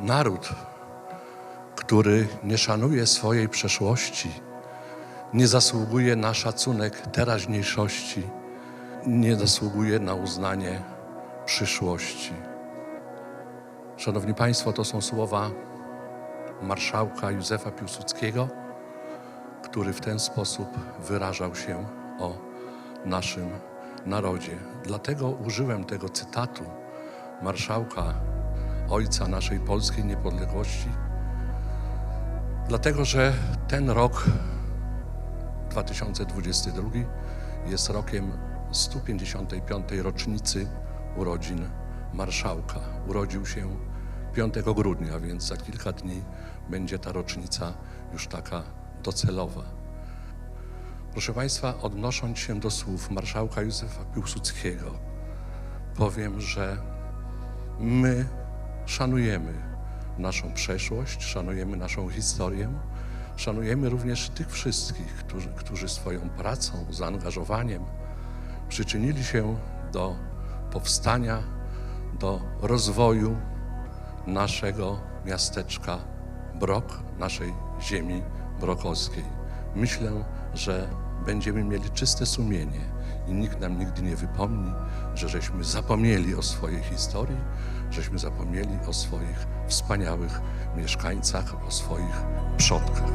naród, który nie szanuje swojej przeszłości, nie zasługuje na szacunek teraźniejszości, nie zasługuje na uznanie przyszłości. Szanowni Państwo, to są słowa marszałka Józefa Piłsudskiego, który w ten sposób wyrażał się o naszym narodzie. Dlatego użyłem tego cytatu marszałka, ojca naszej polskiej niepodległości, dlatego że ten rok 2022 jest rokiem 155. rocznicy urodzin marszałka. Urodził się 5 grudnia, więc za kilka dni będzie ta rocznica już taka docelowa. Proszę Państwa, odnosząc się do słów marszałka Józefa Piłsudskiego, powiem, że my szanujemy naszą przeszłość, szanujemy naszą historię, szanujemy również tych wszystkich, którzy, którzy swoją pracą, zaangażowaniem przyczynili się do powstania, do rozwoju naszego miasteczka Brok, naszej ziemi brokowskiej. Myślę, że będziemy mieli czyste sumienie i nikt nam nigdy nie wypomni, że żeśmy zapomnieli o swojej historii, żeśmy zapomnieli o swoich wspaniałych mieszkańcach, o swoich przodkach.